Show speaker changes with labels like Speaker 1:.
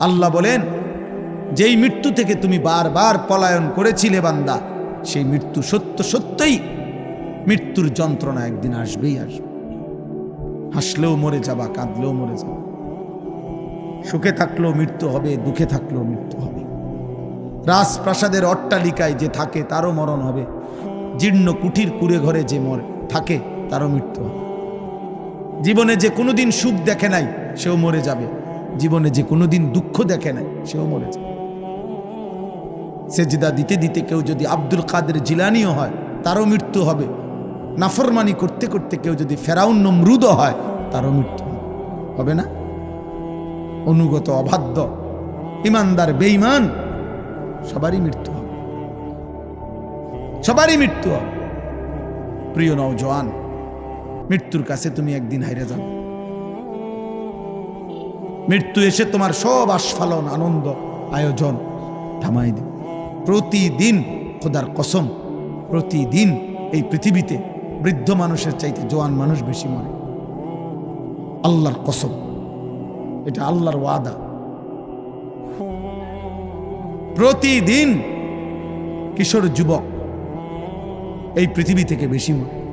Speaker 1: আল্লাহ বলেন, যেই মৃত্যু থেকে তুমি বারবার পলায়ন করেছিলে বান্দা, সেই মৃত্যু সত্য সত্যই মৃত্যুর যন্ত্রণা একদিন আসবেই আসবে। হাসলেও মরে যাবা, কাঁদলেও মরে যাবা। সুখে থাকলেও মৃত্যু হবে, দুঃখে থাকলেও মৃত্যু হবে। রাজপ্রাসাদের অট্টালিকায় যে থাকে, তারও মরণ হবে। জীর্ণ কুঠির কুড়ে ঘরে যে মরে, থাকে, তারও মৃত্যু হবে। জীবনে যে কোনোদিন সুখ দেখে নাই, সেও মরে যাবে। জীবনে যে কোনোদিন দুঃখ দেখে নাই, সেও মরে যাবে সেজদা দিতে দিতে কেউ যদি আব্দুল কাদের জিলানিও হয়, তারও মৃত্যু হবে। নাফরমানি করতে করতে কেউ যদি ফেরাউন নমরুদও হয়, তারও মৃত্যু হবে। না? অনুগত, অবাধ্য, ইমানদার, বেঈমান, সবারই মৃত্যু হবে। সবারই মৃত্যু হবে। প্রিয় নওজোয়ান, মৃত্যুর কাছে তুমি একদিন হাইরে যাও। মৃত্যু এসে তোমার সব আস্ফালন, আনন্দ, আয়োজন থামাই দেবে। প্রতিদিন খোদার কসম, প্রতিদিন এই পৃথিবীতে বৃদ্ধ মানুষের চাইতে জোয়ান মানুষ বেশি মরে। আল্লাহর কসম, এটা আল্লাহর ওয়াদা। প্রতিদিন কিশোর যুবক এই পৃথিবী থেকে বেশি মরে।